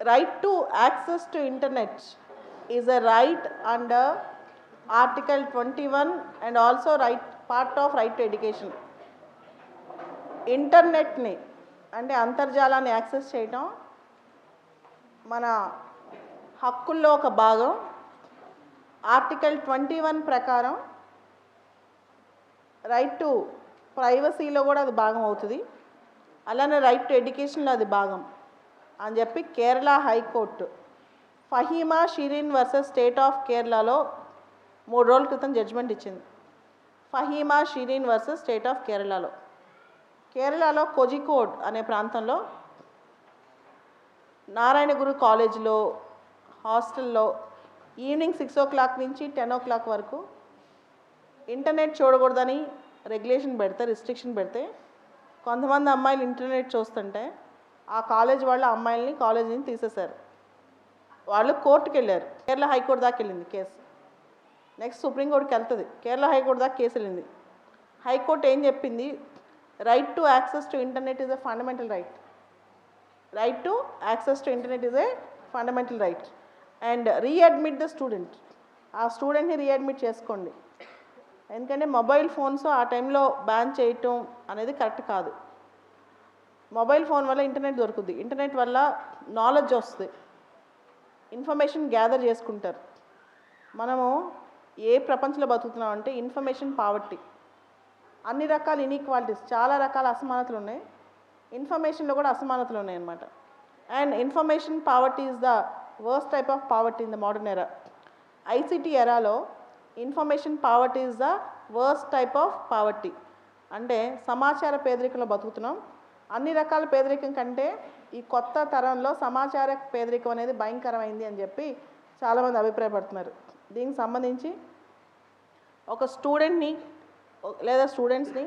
right to access to internet is a right under article 21 and also right part of right to education. ఇంటర్నెట్ని అంటే అంతర్జాలాన్ని access చేయటం మన హక్కుల్లో ఒక భాగం. ఆర్టికల్ ట్వంటీ వన్ ప్రకారం రైట్ టు ప్రైవసీలో కూడా అది భాగం అవుతుంది. అలానే రైట్ టు ఎడ్యుకేషన్లో అది భాగం. అని చెప్పి Kerala high court Fahima Shirin versus state of కేరళలో మూడు రోజుల క్రితం జడ్జిమెంట్ ఇచ్చింది. Fahima Shirin versus state of కేరళలో. కేరళలో కోజికోడ్ అనే ప్రాంతంలో నారాయణగురు కాలేజీలో హాస్టల్లో ఈవినింగ్ సిక్స్ ఓ క్లాక్ నుంచి టెన్ ఓ క్లాక్ వరకు ఇంటర్నెట్ చూడకూడదని రెగ్యులేషన్ పెడితే రిస్ట్రిక్షన్ పెడితే కొంతమంది అమ్మాయిలు ఇంటర్నెట్ చూస్తుంటే ఆ కాలేజ్ వాళ్ళ అమ్మాయిల్ని కాలేజ్ నుంచి తీసేశారు. వాళ్ళు కోర్టుకు వెళ్ళారు కేరళ హైకోర్టు దాకా వెళ్ళింది కేసు. నెక్స్ట్ సుప్రీంకోర్టుకి వెళ్తుంది. కేరళ హైకోర్టు దాకా కేసు వెళ్ళింది. హైకోర్టు ఏం చెప్పింది? Right to access to internet is a fundamental right right to access to internet is a fundamental right and readmit the student ఆ స్టూడెంట్ని రీఅడ్మిట్ చేసుకోండి. ఎందుకంటే మొబైల్ ఫోన్స్ ఆ టైంలో బ్యాన్ చేయటం అనేది కరెక్ట్ కాదు. మొబైల్ ఫోన్ వల్ల ఇంటర్నెట్ దొరుకుద్ది. ఇంటర్నెట్ వల్ల నాలెడ్జ్ వస్తుంది. ఇన్ఫర్మేషన్ గ్యాదర్ చేసుకుంటారు. మనము ఏ ప్రపంచంలో బతుకుతున్నాం అంటే ఇన్ఫర్మేషన్ పావర్టీ అన్ని రకాల ఇన్ఈక్వాలిటీస్ చాలా రకాల అసమానతలు ఉన్నాయి. ఇన్ఫర్మేషన్లో కూడా అసమానతలు ఉన్నాయి అన్నమాట. And information poverty is the worst type of poverty in the modern era ICT ఎరాలో information poverty is the worst type of poverty అంటే సమాచార పేదరికంలో బతుకుతున్నాం. అన్ని రకాల పేదరికం కంటే ఈ కొత్త తరంలో సమాచార పేదరికం అనేది భయంకరమైంది అని చెప్పి చాలామంది అభిప్రాయపడుతున్నారు. దీనికి సంబంధించి ఒక స్టూడెంట్ని లేదా స్టూడెంట్స్ని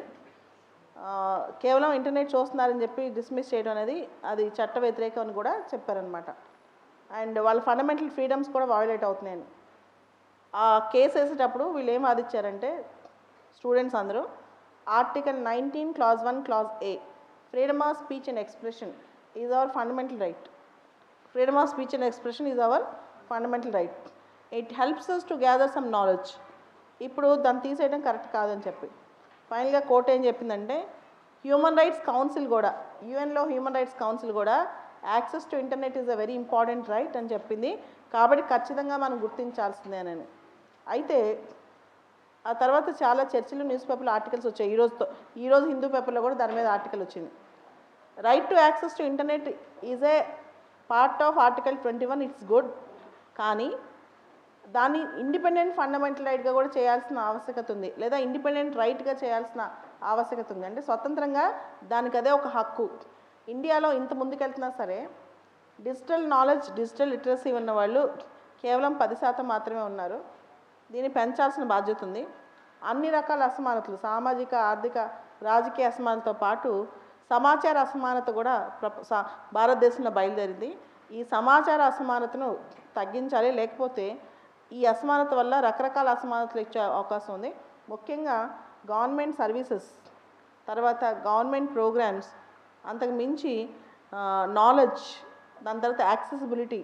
కేవలం ఇంటర్నెట్ చూస్తున్నారని చెప్పి డిస్మిస్ చేయడం అనేది అది చట్ట వ్యతిరేకం అని కూడా చెప్పారనమాట అండ్ వాళ్ళ ఫండమెంటల్ ఫ్రీడమ్స్ కూడా వయోలేట్ అవుతున్నాయని. ఆ కేసు వేసేటప్పుడు వీళ్ళు ఏం వాదించారంటే స్టూడెంట్స్ అందరూ article nineteen clause one clause A freedom of speech and expression is our fundamental right freedom of speech and expression is our fundamental right it helps us to gather some knowledge ఇప్పుడు దాన్ని తీసేయడం correct కాదని చెప్పి. ఫైనల్గా court ఏం చెప్పిందంటే human rights council కూడా యుఎన్లో హ్యూమన్ రైట్స్ కౌన్సిల్ కూడా access to internet is a very important right అని చెప్పింది. కాబట్టి ఖచ్చితంగా మనం గుర్తించాల్సిందేనని అయితే ఆ తర్వాత చాలా చర్చలు న్యూస్ పేపర్లో ఆర్టికల్స్ వచ్చాయి. ఈ రోజుతో ఈరోజు హిందూ పేపర్లో కూడా దాని మీద ఆర్టికల్ వచ్చింది. Right to access to internet is a part of article twenty one it's good కానీ దాన్ని ఇండిపెండెంట్ ఫండమెంటల్ రైట్గా కూడా చేయాల్సిన ఆవశ్యకత ఉంది. లేదా ఇండిపెండెంట్ రైట్గా చేయాల్సిన ఆవశ్యకత ఉంది. అంటే స్వతంత్రంగా దానికి అదే ఒక హక్కు. ఇండియాలో ఇంత ముందుకెళ్తున్నా సరే డిజిటల్ నాలెడ్జ్ డిజిటల్ లిటరసీ ఉన్న వాళ్ళు కేవలం పది శాతం మాత్రమే ఉన్నారు. దీన్ని పెంచాల్సిన బాధ్యత ఉంది. అన్ని రకాల అసమానతలు సామాజిక ఆర్థిక రాజకీయ అసమానతతో పాటు సమాచార అసమానత కూడా భారతదేశంలో బయలుదేరింది. ఈ సమాచార అసమానతను తగ్గించాలి లేకపోతే ఈ అసమానత వల్ల రకరకాల అసమానతలు ఇచ్చే అవకాశం ఉంది. ముఖ్యంగా గవర్నమెంట్ సర్వీసెస్ తర్వాత గవర్నమెంట్ ప్రోగ్రామ్స్ అంతకు మించి నాలెడ్జ్ దాని తర్వాత యాక్సెసిబిలిటీ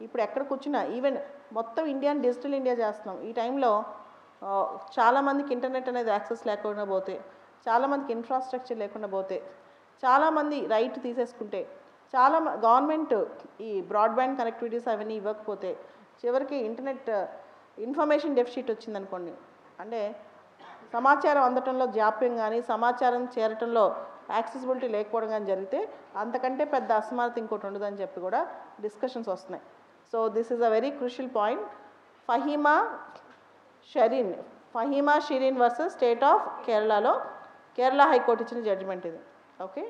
ఇప్పుడు ఎక్కడ కూర్చున్నా ఈవెన్ మొత్తం ఇండియాని డిజిటల్ ఇండియా చేస్తున్నాం. ఈ టైంలో చాలామందికి ఇంటర్నెట్ అనేది యాక్సెస్ లేకుండా పోతే చాలామందికి ఇన్ఫ్రాస్ట్రక్చర్ లేకుండా పోతే చాలామంది రైట్ తీసేసుకుంటే చాలా గవర్నమెంట్ ఈ బ్రాడ్బ్యాండ్ కనెక్టివిటీస్ అవన్నీ ఇవ్వకపోతే చివరికి ఇంటర్నెట్ ఇన్ఫర్మేషన్ డెఫిషిట్ వచ్చిందనుకోండి. అంటే సమాచారం అందటంలో జాప్యం కానీ సమాచారం చేరటంలో యాక్సెసిబిలిటీ లేకపోవడం కానీ జరిగితే అంతకంటే పెద్ద అసమానత ఇంకోటి ఉండదని చెప్పి కూడా డిస్కషన్స్ వస్తున్నాయి. So this is a very crucial point Fahima Shareen Fahima Shirin versus state of కేరళలో కేరళ హైకోర్టు ఇచ్చిన జడ్జిమెంట్ ఇది. ఓకే